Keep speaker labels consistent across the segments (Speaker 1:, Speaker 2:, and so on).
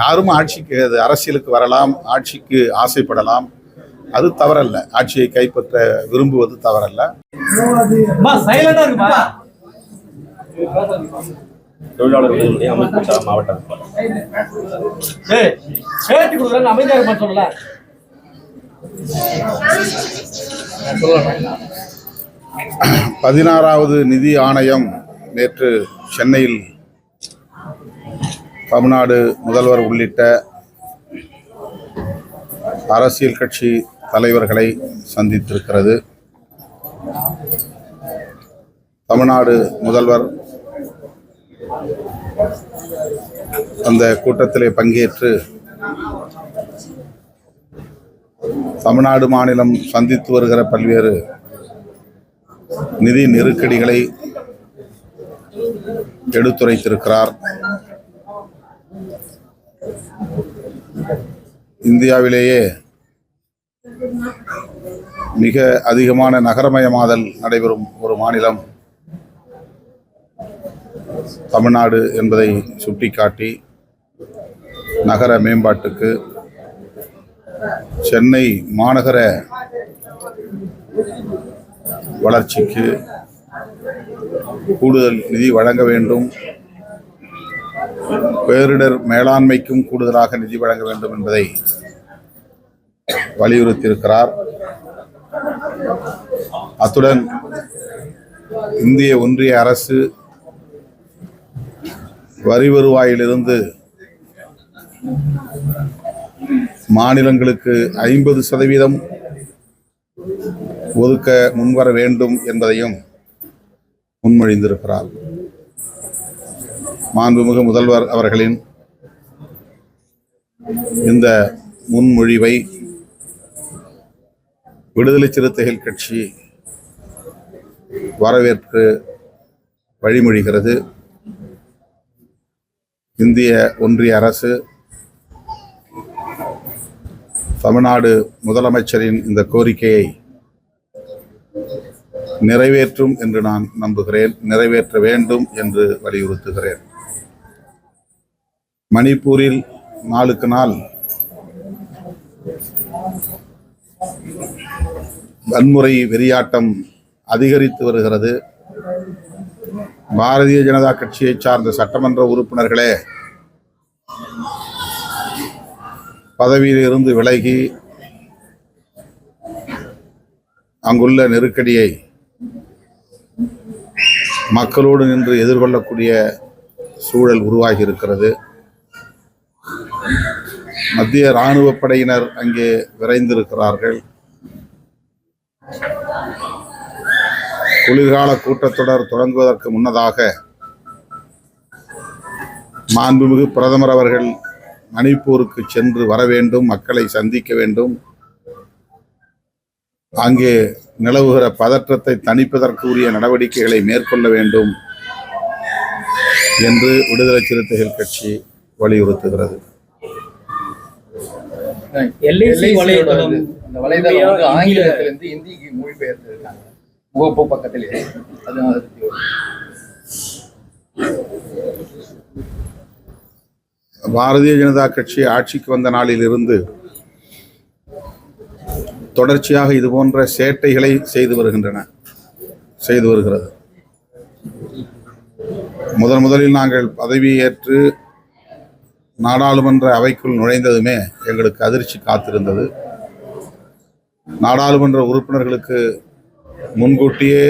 Speaker 1: யாரும் ஆட்சிக்கு அது அரசியலுக்கு வரலாம் ஆட்சிக்கு ஆசைப்படலாம். அது தவறல்ல. ஆட்சியை கைப்பற்ற விரும்புவது தவறல்ல.
Speaker 2: சைலண்டா இருக்குப்பா
Speaker 3: தொழிலாளர் விடுதலை அமைப்பு சாரா மாவட்ட அமைப்பாளர்.
Speaker 2: ஏய் பேட்டி கொடுக்குறாங்க அமைதியா இருப்பான்னு சொல்லல.
Speaker 1: பதினாறாவது நிதி ஆணையம் நேற்று சென்னையில் தமிழ்நாடு முதல்வர் உள்ளிட்ட அரசியல் கட்சி தலைவர்களை சந்தித்திருக்கிறது. தமிழ்நாடு முதல்வர் அந்த கூட்டத்திலே பங்கேற்று தமிழ்நாடு மாநிலம் சந்தித்து வருகிற பல்வேறு நிதி நெருக்கடிகளை எடுத்துரைத்திருக்கிறார். இந்தியாவிலேயே மிக அதிகமான நகரமயமாதல் நடைபெறும் ஒரு மாநிலம் தமிழ்நாடு என்பதை சுட்டிக்காட்டி நகர மேம்பாட்டுக்கு சென்னை மாநகர வளர்ச்சிக்கு கூடுதல் நிதி வழங்க வேண்டும். பேரிடர் மேலாண்மைக்கும் கூடுதலாக நிதி வழங்க வேண்டும் என்பதை வலியுறுத்தியிருக்கிறார். அத்துடன் இந்திய ஒன்றிய அரசு வரி வருவாயிலிருந்து மாநிலங்களுக்கு ஐம்பது சதவீதம் ஒதுக்க முன்வர வேண்டும் என்பதையும் முன்மொழிந்திருக்கிறார். மாண்புமிகு முதல்வர் அவர்களின் இந்த முன்மொழிவை விடுதலை சிறுத்தைகள் கட்சி வரவேற்று வழிமொழிகிறது. இந்திய ஒன்றிய அரசு தமிழ்நாடு முதலமைச்சரின் இந்த கோரிக்கையை நிறைவேற்றும் என்று நான் நம்புகிறேன். நிறைவேற்ற வேண்டும் என்று வலியுறுத்துகிறேன். மணிப்பூரில் நாளுக்கு நாள் வன்முறை வெறியாட்டம் அதிகரித்து வருகிறது. பாரதிய ஜனதா கட்சியை சார்ந்த சட்டமன்ற உறுப்பினர்களே பதவியில் இருந்து விலகி அங்குள்ள நெருக்கடியை மக்களோடு நின்று எதிர்கொள்ளக்கூடிய சூழல் உருவாகி இருக்கிறது. மத்திய இராணுவ படையினர் அங்கே விரைந்திருக்கிறார்கள். குளிர்கால கூட்டத்தொடர் தொடங்குவதற்கு முன்னதாக மாண்புமிகு பிரதமர் அவர்கள் மணிப்பூருக்கு சென்று வர வேண்டும் மக்களை சந்திக்க வேண்டும். அங்கே நிலவுகிற பதற்றத்தை தணிப்பதற்குரிய நடவடிக்கைகளை மேற்கொள்ள வேண்டும் என்று விடுதலை சிறுத்தைகள் கட்சி வலியுறுத்துகிறது.
Speaker 2: எல்ஐசி வலைதளம்
Speaker 4: இந்த வலைதளம் வந்து ஆங்கிலத்திலிருந்து இந்திக்கு மொழிபெயர்த்து இருக்காங்க முகப்பு பக்கத்திலே. அது
Speaker 1: பாரதிய ஜனதா கட்சி ஆட்சிக்கு வந்த நாளிலிருந்து தொடர்ச்சியாக இது போன்ற சேட்டைகளை செய்து வருகின்றன. செய்து வருகிறது. முதன் முதலில் நாங்கள் பதவியேற்று நாடாளுமன்ற அவைக்குள் நுழைந்ததுமே எங்களுக்கு அதிர்ச்சி காத்திருந்தது. நாடாளுமன்ற உறுப்பினர்களுக்கு முன்கூட்டியே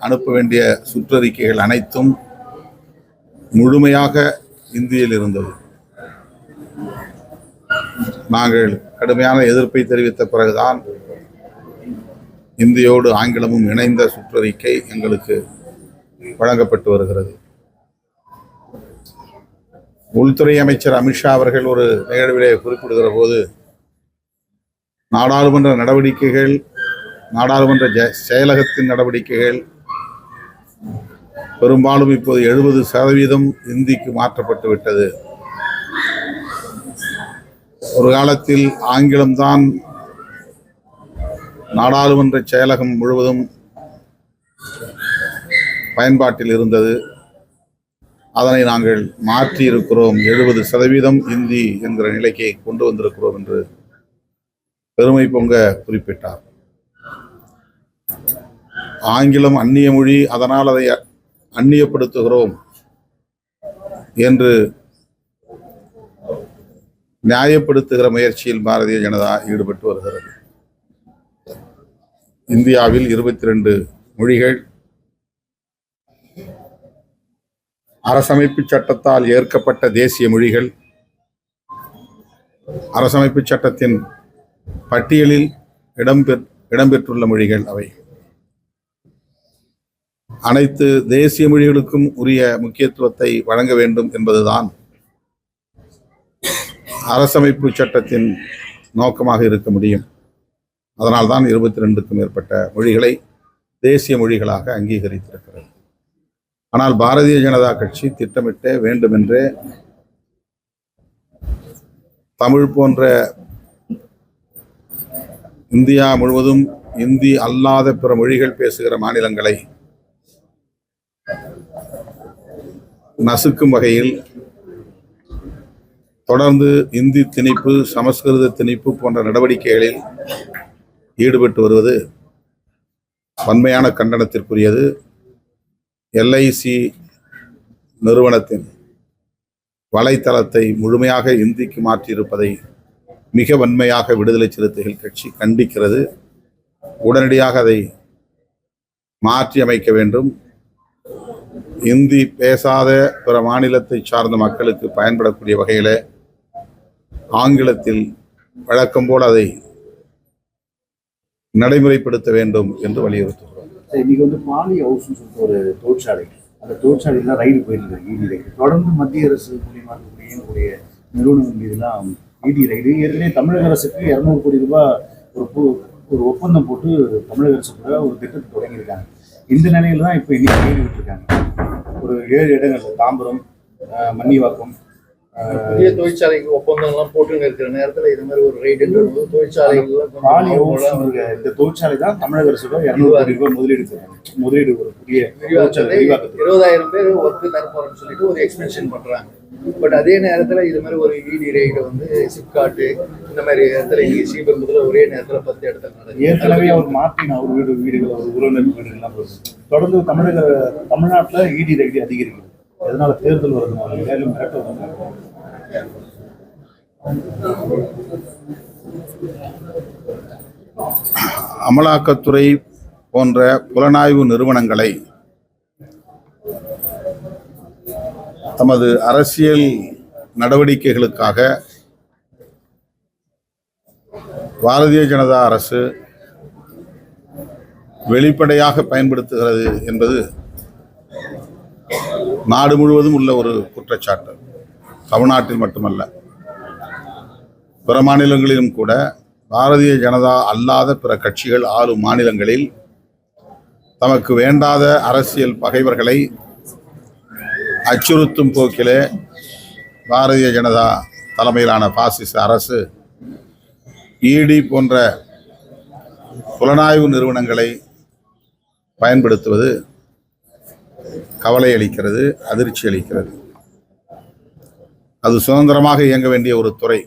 Speaker 1: அனுப்ப வேண்டிய சுற்றறிக்கைகள் அனைத்தும் முழுமையாக இந்தியில் இருந்தது. நாங்கள் கடுமையான எதிர்ப்பை தெரிவித்த பிறகுதான் இந்தியோடு ஆங்கிலமும் இணைந்த சுற்றறிக்கை எங்களுக்கு வழங்கப்பட்டு வருகிறது. உள்துறை அமைச்சர் அமித்ஷா அவர்கள் ஒரு நிகழ்விலே குறிப்பிடுகிற போது நாடாளுமன்ற நடவடிக்கைகள் நாடாளுமன்ற செயலகத்தின் நடவடிக்கைகள் பெரும்பாலும் இப்போது எழுபது சதவீதம் இந்திக்கு மாற்றப்பட்டு விட்டது. ஒரு காலத்தில் ஆங்கிலம்தான் நாடாளுமன்ற செயலகம் முழுவதும் பயன்பாட்டில் இருந்தது. அதனை நாங்கள் மாற்றி இருக்கிறோம் எழுபது சதவீதம் இந்தி என்கிற நிலைக்கு கொண்டு வந்திருக்கிறோம் என்று பெருமை பொங்க குறிப்பிட்டார். ஆங்கிலம் அந்நிய மொழி அதனால் அதை அந்நியப்படுத்துகிறோம் என்று நியாயப்படுத்துகிற முயற்சியில் பாரதிய ஜனதா ஈடுபட்டு வருகிறது. இந்தியாவில் இருபத்தி ரெண்டு மொழிகள் அரசமைப்பு சட்டத்தால் ஏற்கப்பட்ட தேசிய மொழிகள் அரசமைப்பு சட்டத்தின் பட்டியலில் இடம்பெற் இடம்பெற்றுள்ள மொழிகள் அவை. அனைத்து தேசிய மொழிகளுக்கும் உரிய முக்கியத்துவத்தை வழங்க வேண்டும் என்பதுதான் அரசமைப்பு சட்டத்தின் நோக்கமாக இருக்க முடியும். அதனால்தான் இருபத்தி ரெண்டுக்கும் மேற்பட்ட மொழிகளை தேசிய மொழிகளாக அங்கீகரித்திருக்கிறது. ஆனால் பாரதிய ஜனதா கட்சி திட்டமிட்டே வேண்டுமென்றே தமிழ் போன்ற இந்தியா முழுவதும் இந்தி அல்லாத பிற மொழிகள் பேசுகிற மாநிலங்களை நசுக்கும் வகையில் தொடர்ந்து இந்தி திணிப்பு சமஸ்கிருத திணிப்பு போன்ற நடவடிக்கைகளில் ஈடுபட்டு வருவது வன்மையான கண்டனத்திற்குரியது. எல்ஐசி நிறுவனத்தின் வலைத்தளத்தை முழுமையாக இந்திக்கு மாற்றியிருப்பதை மிக வன்மையாக விடுதலை சிறுத்தைகள் கட்சி கண்டிக்கிறது. உடனடியாக அதை மாற்றி அமைக்க வேண்டும். இந்தி பேசாத பிற மாநிலத்தை சார்ந்த மக்களுக்கு பயன்படக்கூடிய வகையில் ஆங்கிலத்தில் வழக்கம் போல் அதை நடைமுறைப்படுத்த வேண்டும் என்று வலியுறுத்தும்
Speaker 5: இன்றைக்கி இன்னைக்கு வந்து பாலி ஹவுஸ்னு சொல்லிட்டு ஒரு தொழிற்சாலை. அந்த தொழிற்சாலையெல்லாம் ரைடு போயிருக்காங்க இடி ரைடு தொடர்ந்து மத்திய அரசு மூலியமாக இருக்கக்கூடிய எங்களுடைய நிறுவனங்கள் மீதுலாம் இடி ரைடு ஏற்கனவே தமிழக அரசுக்கு இரநூறு கோடி ரூபாய் ஒரு பு- ஒரு ஒப்பந்தம் போட்டு தமிழக அரசு கூட ஒரு திட்டத்தை தொடங்கியிருக்காங்க. இந்த நிலையில தான் இப்போ இன்னைக்கு ரைடு ஒரு ஏழு இடங்கள் தாம்பரம் மன்னிவாக்கம்
Speaker 6: புதிய தொழிற்சாலைக்கு ஒப்பந்தம் எல்லாம் போட்டுன்னு இருக்கிற நேரத்துல இது மாதிரி ஒரு ரைடுன்றது தொழிற்சாலைகள்லாம்
Speaker 5: இந்த தொழிற்சாலை தான் தமிழக அரசோட இரநூறு ரூபாய் முதலீடு. முதலீடு ஒரு புதிய
Speaker 6: இருபதாயிரம் பேர் ஒர்க்கு தரப்போறோம்னு சொல்லிட்டு ஒரு எக்ஸ்பென்ஷன் பண்றாங்க. பட் அதே நேரத்துல இது மாதிரி ஒரு இடி ரைடு வந்து சிப்காட்டு இந்த மாதிரி இடத்துல இங்கே ஸ்ரீபெரும்புல ஒரே நேரத்துல பத்து இடத்துல
Speaker 5: ஏற்கனவே அவர் மாற்றின அவர் வீடு வீடுகள் அவர் உறவினர் வீடுகள்லாம் தொடர்ந்து தமிழக தமிழ்நாட்டுல இடி ரைடு அதிகரிக்குது. எதனால தேர்தல் வருது மேலும் மிரட்டல்
Speaker 1: அமலாக்கத்துறை போன்ற புலனாய்வு நிறுவனங்களை தமது அரசியல் நடவடிக்கைகளுக்காக பாரதிய ஜனதா அரசு வெளிப்படையாக பயன்படுத்துகிறது என்பது நாடு முழுவதும் உள்ள ஒரு குற்றச்சாட்டு. தமிழ்நாட்டில் மட்டுமல்ல. பிற மாநிலங்களிலும் கூட பாரதிய ஜனதா அல்லாத பிற கட்சிகள் ஆளும் மாநிலங்களில் தமக்கு வேண்டாத அரசியல் பகைவர்களை அச்சுறுத்தும் போக்கிலே பாரதிய ஜனதா தலைமையிலான பாசிச அரசு இடி போன்ற புலனாய்வு நிறுவனங்களை பயன்படுத்துவது கவலை அளிக்கிறது அதிர்ச்சி அளிக்கிறது அது சுதந்திரமாக இயங்க வேண்டிய ஒரு துறை.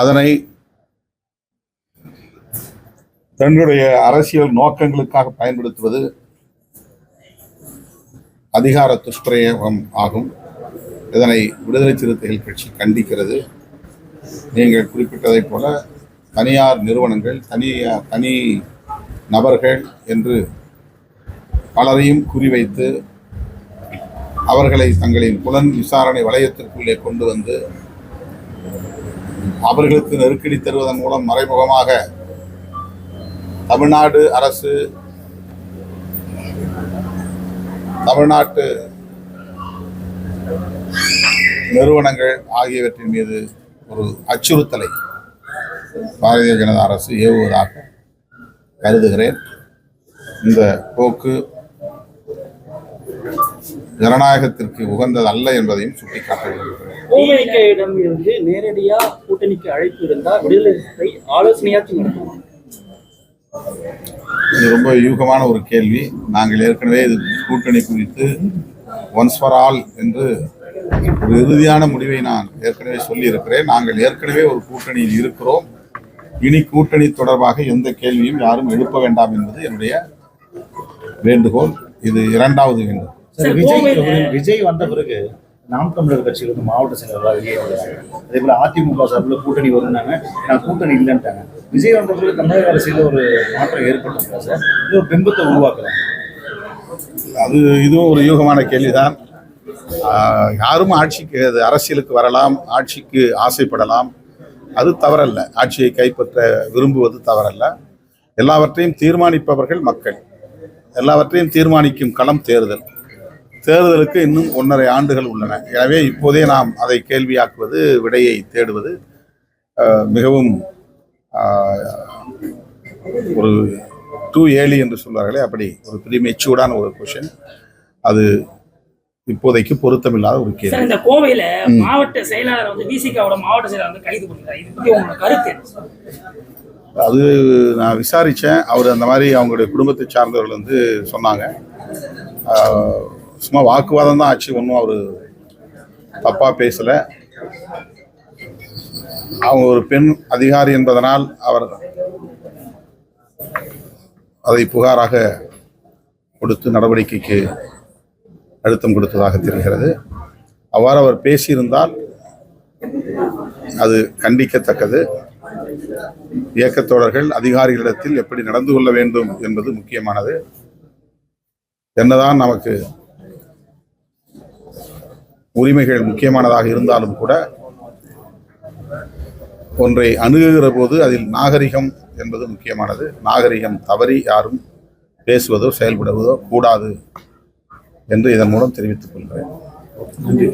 Speaker 1: அதனை தன்னுடைய அரசியல் நோக்கங்களுக்காக பயன்படுத்துவது அதிகார துஷ்பிரயோகம் ஆகும். இதனை விடுதலை சிறுத்தைகள் கட்சி கண்டிக்கிறது. நீங்கள் குறிப்பிட்டதைப் போல தனியார் நிறுவனங்கள் தனியார் தனி நபர்கள் என்று பலரையும் குறிவைத்து அவர்களை தங்களின் புலன் விசாரணை வளையத்திற்குள்ளே கொண்டு வந்து அவர்களுக்கு நெருக்கடி தருவதன் மூலம் மறைமுகமாக தமிழ்நாடு அரசு தமிழ்நாட்டு நிறுவனங்கள் ஆகியவற்றின் மீது ஒரு அச்சுறுத்தலை பாரதிய ஜனதா அரசு ஏவுவதாக கருதுகிறேன். இந்த போக்கு ஜனநாயகத்திற்கு உகந்ததல்ல என்பதையும் சுட்டிக்காட்ட விரும்புகிறேன்
Speaker 2: டிஎம்கேயிடம் இருந்து கூட்டணிக்கு அழைப்பு இருந்தா விடுதலை ஆலோசனையாச்சும்
Speaker 1: இது ரொம்ப யூகமான ஒரு கேள்வி. நாங்கள் ஏற்கனவே இது கூட்டணி குறித்து ஒன்ஸ் ஃபார் ஆல் என்று ஒரு இறுதியான முடிவை நான் ஏற்கனவே சொல்லியிருக்கிறேன். நாங்கள் ஏற்கனவே ஒரு கூட்டணியில் இருக்கிறோம். இனி கூட்டணி தொடர்பாக எந்த கேள்வியும் யாரும் எழுப்ப வேண்டாம் என்பது என்னுடைய வேண்டுகோள். இது இரண்டாவது வேண்டுகோள்.
Speaker 5: சார் விஜய் விஜய் வந்த பிறகு நாம் தமிழர் கட்சியில இருந்து மாவட்ட செயலர்களாக வெளியே வந்தாங்க அதே போல அதிமுக சார்பில் கூட்டணி வரும்னாங்க. நான் கூட்டணி இல்லைன்ட்டாங்க. விஜய் வந்த பிறகு தமிழக அரசியல ஒரு மாற்றம் ஏற்பட்டிருக்கா சார்? இது ஒரு பிம்பத்தை உருவாக்குறாங்க?
Speaker 1: அது இதுவும் ஒரு யூகமான கேள்விதான். யாரும் ஆட்சிக்கு அது அரசியலுக்கு வரலாம் ஆட்சிக்கு ஆசைப்படலாம். அது தவறல்ல. ஆட்சியை கைப்பற்ற விரும்புவது தவறல்ல. எல்லாவற்றையும் தீர்மானிப்பவர்கள் மக்கள். எல்லாவற்றையும் தீர்மானிக்கும் களம் தேர்தல். தேர்தலுக்கு இன்னும் ஒன்றரை ஆண்டுகள் உள்ளன. எனவே இப்போதே நாம் அதை கேள்வியாக்குவது விடையை தேடுவது மிகவும் ஒரு டூ ஏலி என்று சொல்வார்களே அப்படி ஒரு ப்ரீமெச்சூர்டான ஒரு கொஷின் அது இப்போதைக்கு பொருத்தமில்லாத ஒரு
Speaker 7: சார்
Speaker 1: கேள்வி
Speaker 7: இந்த கோவையில மாவட்ட செயலாளர் வந்து விசிகாவோட மாவட்ட செயலாளர் வந்து கைது பண்ணிருக்காரு இது பத்தி உங்களோட கருத்து?
Speaker 1: அது நான் விசாரித்தேன் அவர் அந்த மாதிரி அவங்களுடைய குடும்பத்தை சார்ந்தவர்கள் வந்து சொன்னாங்க. சும்மா வாக்குவாதம் தான் ஆச்சு. ஒன்றும் அவர் தப்பாக பேசலை. அவங்க ஒரு பெண் அதிகாரி என்பதனால் அவர் அதை புகாராக கொடுத்து நடவடிக்கைக்கு அழுத்தம் கொடுத்ததாக தெரிகிறது. அவ்வாறு அவர் பேசியிருந்தால் அது கண்டிக்கத்தக்கது. இயக்கத்தோழர்கள் அதிகாரிகளிடத்தில் எப்படி நடந்து கொள்ள வேண்டும் என்பது முக்கியமானது. என்னதான் நமக்கு உரிமைகள் முக்கியமானதாக இருந்தாலும் கூட ஒன்றை அணுகுகிற போது அதில் நாகரிகம் என்பது முக்கியமானது. நாகரிகம் தவறி யாரும் பேசுவதோ செயல்படுவதோ கூடாது. என்று இதன் மூலம் தெரிவித்துக் கொள்கிறேன். நன்றி.